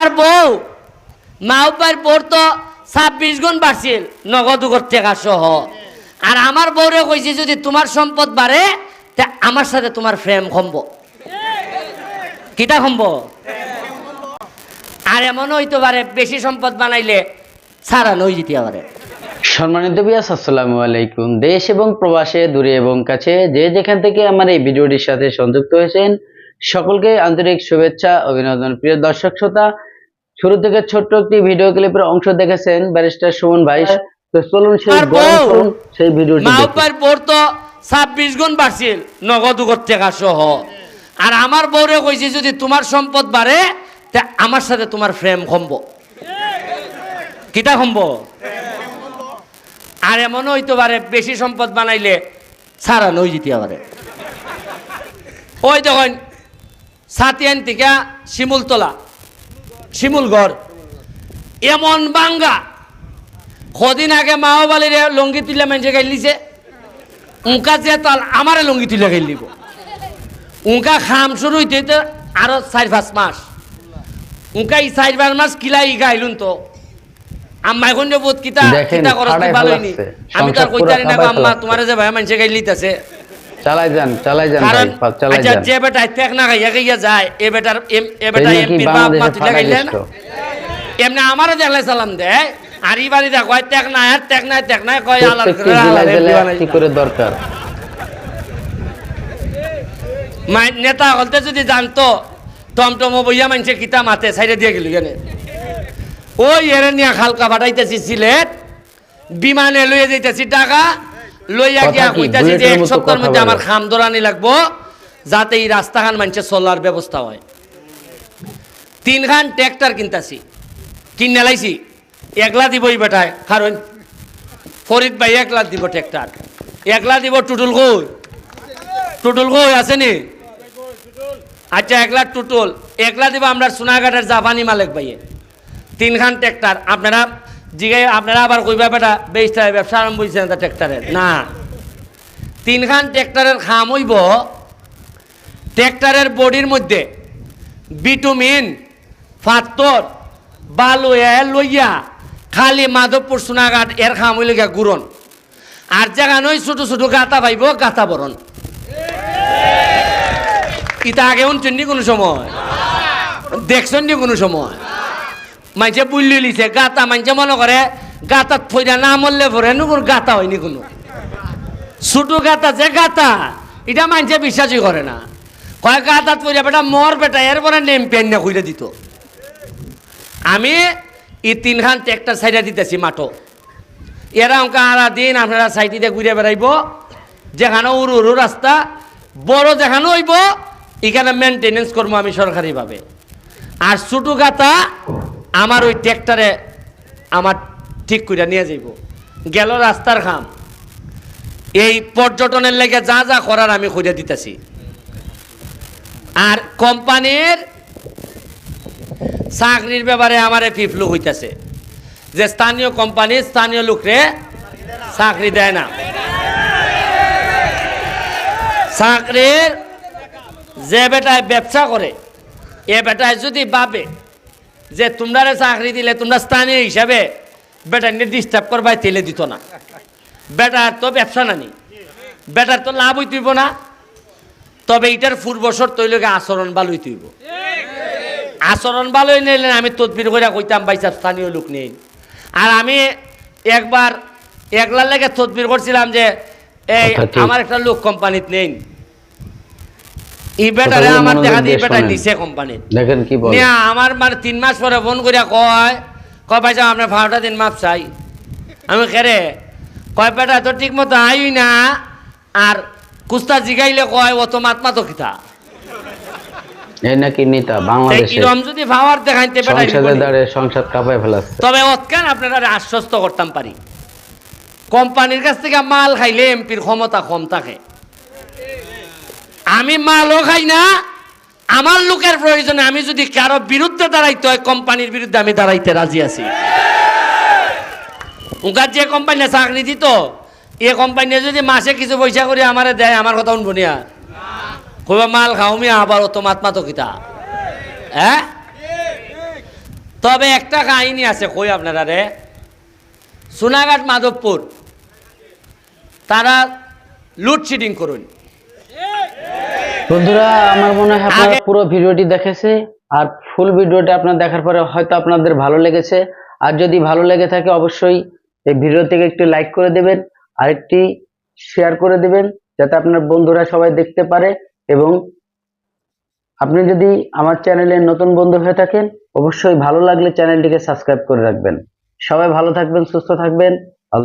আর বউ। মাউপার বোর তো ছাব্বিশ গুণ বাড়ছিল, নগদ টাকা সহ। আর আমার বউরে কইছে, যদি তোমার সম্পদ বাড়ে, তা আমার সাথে তোমার প্রেম কমব। কিটা কমব? আর এমন হইতে পারে, বেশি সম্পদ বানাইলে সারা নই যেতে পারে। সম্মানিত বিয়াস আসসালামু আলাইকুম। দেশ এবং প্রবাসে, দূরে এবং কাছে, যে যেখান থেকে আমার এই ভিডিওটির সাথে সংযুক্ত হয়েছেন, সকলকে আন্তরিক শুভেচ্ছা, অভিনন্দন। প্রিয় দর্শক, শ্রোতা শুরু থেকে ছোট্ট একটি ভিডিও ক্লিপের অংশ দেখেছেন ব্যারিস্টার সুমন ভাই। তো চলুন সেই গরম সেই ভিডিওটি বোর তো ছাব্বিশ গুণ বাড়ছিল নগদ উগর টাকা সহ। আর আমার বউরে কইছে যদি তোমার সম্পদ বাড়ে তা আমার সাথে তোমার প্রেম কমব কিটা কমব আর এমন হইতে পারে বেশি সম্পদ বানাইলে সারা নই যেতে পারে। ওই দেখুন সাতিয়ান থেকে শিমুলতলা। শিমুলগড়। এমন বাঙ্গা কদিন আগে মাওবালির লঙ্গি তুলে মানুষে গাইল দিছে উনকা যে তাল আমারে লঙ্গি তুলে গাইল দিব উনকা খাম শুরু হইতে হইতে আরও চার পাঁচ মাস। উনকা এই চার পাঁচ মাস কিলা ই গাইলুন তো। আম্মা এখন যে বোধ কিতা কিতা করস ফাড়ায় ভালো আমি তার কইতারি না আম্মা তোমার যে ভাই মানুষে গাইল দিতেছে চালাই যান চালাই যান ভাই চালাই আচ্ছা যান। যে বেটা ত্যাগ না যায় এ বেটার এম- এ বেটা এই নাকি এমপির বাপ মা বাংলাদেশে তুলে না এমনি আমারও দেখলে সালাম দেয় আর এই বাড়ি দেখ ত্যাগ নাই আর ত্যাগ নাই ত্যাগ নাই কয় আলার করে আলার কি করে দরকার। মাই- নেতা হলতে যদি জানতো টমটম বইয়া মানছে কিতা মাতে সাইডে দিয়ে গেল কেন। ওই এরে নিয়ে খালকা ফাটাইতেছি সিলেট বিমানে লইয়া যাইতেছি টাকা লইয়া গিয়া কইতাছি যে এক সপ্তাহের মধ্যে আমার বলে। খাম দৌড়ানি লাগবো যাতে এই রাস্তাখান মানছে চলার ব্যবস্থা হয়। তিন খান ট্র্যাক্টর কিনতাছি কিনে লাইছি। একলা দিব এই বেটায় কারণ ফরিদ ভাই একলা দিব ট্র্যাক্টর। একলা দিব টুটুল কই? টুটুল কই আছে নি? আচ্ছা একলা টুটুল। একলা দিব আমরা সোনাঘাটের জাপানি মালিক ভাইয়ে। তিনখান ট্র্যাক্টর আপনারা জিগাই আপনারা আবার কইবা, বেটা বেচতে ব্যবসা আরম্ভ হয়েছে না ট্র্যাক্টরের না। তিনখান ট্র্যাক্টরের খাম হইব, ট্র্যাক্টরের বডির মধ্যে বিটুমিন, ফাত্তর, বালু এ লইয়া খালি মাধবপুর সোনাঘাট এর খাম হইলে গিয়া গুরন। আর ওই ছোট ছোট গাতা পাইব, গাতা বরণ। ইটা আগে শুনছেন নি কোনো সময়? দেখছেন নি কোনো সময়? মাইছে বুল্লি লিছে, গাতা মাইছে মনে করে, গাতাত ফইরা না মরলে পরে নুকুর গাতা হয়নি কোনো। ছোট গাতা যে গাতা, এটা মাইছে বিশ্বাসই করে না। কয় গাতাত ফইরা, বেটা, মর বেটা এরপরে নেম পেন না কইরা দিত। আমি এই তিনখান ট্রেক্টর সাইডা দিতেছি মাঠো। এরা অঙ্কা আরা দিন আপনারা সাইডে ঘুরে বেড়াইব। যেখানে উরু উরু রাস্তা, বড় যেখানে হইব, এখানে মেনটেনেন্স করব আমি সরকারিভাবে। আর ছোটো গাতা আমার ওই ট্র্যাক্টরে আমার ঠিক করে নিয়ে যাইব। গেল রাস্তার খাম এই পর্যটনের লেগে যা যা করার আমি খুঁজে দিতেছি। আর কোম্পানির চাকরির ব্যাপারে আমার ফিফলু হইতাছে যে স্থানীয় কোম্পানি স্থানীয় লোকরে চাকরি দেয় না। চাকরির যে বেটায় ব্যবসা করে, এ বেটায় যদি ভাবে যে তোমরা চাকরি দিলে তোমরা স্থানীয় হিসাবে বেটা নিয়ে ডিস্টার্ব করবাই তেলে দিত না। বেটার তো ব্যবসা নানি। বেটার তো লাভ হইতেইব না। তবে এটার পূর্বশর তৈলকে আচরণ ভালো হইতেইব আচরণ ভালোই নিলে আমি তদবির করে কইতাম ভাই সাহেব স্থানীয় লোক নেই। আর আমি একবার একলার লেগে তদবির করছিলাম যে এই আচ্ছা, আমার একটা লোক কোম্পানিত নেই। এই বেটারে আমার দেখা দিয়ে দিয়ে নিছে কোম্পানিত দেখেন কি বল। আমার মানে তিন মাস পরে ফোন করিয়া কয় কয় ভাই সাহেব আপনার ভাড়াটা দিন মাপ চাই। আমি খেরে কয় বেটা তো ঠিক মতো না। আর কুস্তা জিগাইলে কয় তো মাতমা তো কিতা? এই নাকি নেতা বাংলাদেশে কিরম যদি ভাবার দেখাইতে বেটা সংসদে দাঁড়িয়ে সংসদ কাঁপায় ফেলাচ্ছে। তবে অতকান আপনারা আশ্বস্ত করতাম পারি। কোম্পানির কাছ থেকে মাল খাইলে এমপির ক্ষমতা কম থাকে। আমি মালও খাই না, আমার লোকের প্রয়োজনে আমি যদি কারও বিরুদ্ধে দাঁড়াইতে হয়, কোম্পানির বিরুদ্ধে আমি দাঁড়াইতে রাজি আছি। উনকার যে কোম্পানি চাকরি দিত, এ কোম্পানি যদি মাসে কিছু পয়সা করে আমারে দেয়, আমার কথা শুনব কইবা, মাল খাও মিয়া, আবার অত মাতমা তো কিতা? হ্যাঁ? তবে একটা কাহিনী আছে, কই আপনারা রে? সোনাঘাট মাধবপুর তারা লুডশেডিং করুন। বন্ধুরা আমার মনে হয় আপনারা পুরো ভিডিওটি দেখেছে আর ফুল ভিডিওটা আপনার দেখার পরে হয়তো আপনাদের ভালো লেগেছে। আর যদি ভালো লেগে থাকে অবশ্যই এই ভিডিও থেকে একটি লাইক করে দেবেন আর একটি শেয়ার করে দেবেন যাতে আপনার বন্ধুরা সবাই দেখতে পারে। এবং আপনি যদি আমার চ্যানেলে নতুন বন্ধু হয়ে থাকেন অবশ্যই ভালো লাগলে চ্যানেলটিকে সাবস্ক্রাইব করে রাখবেন। সবাই ভালো থাকবেন সুস্থ থাকবেন।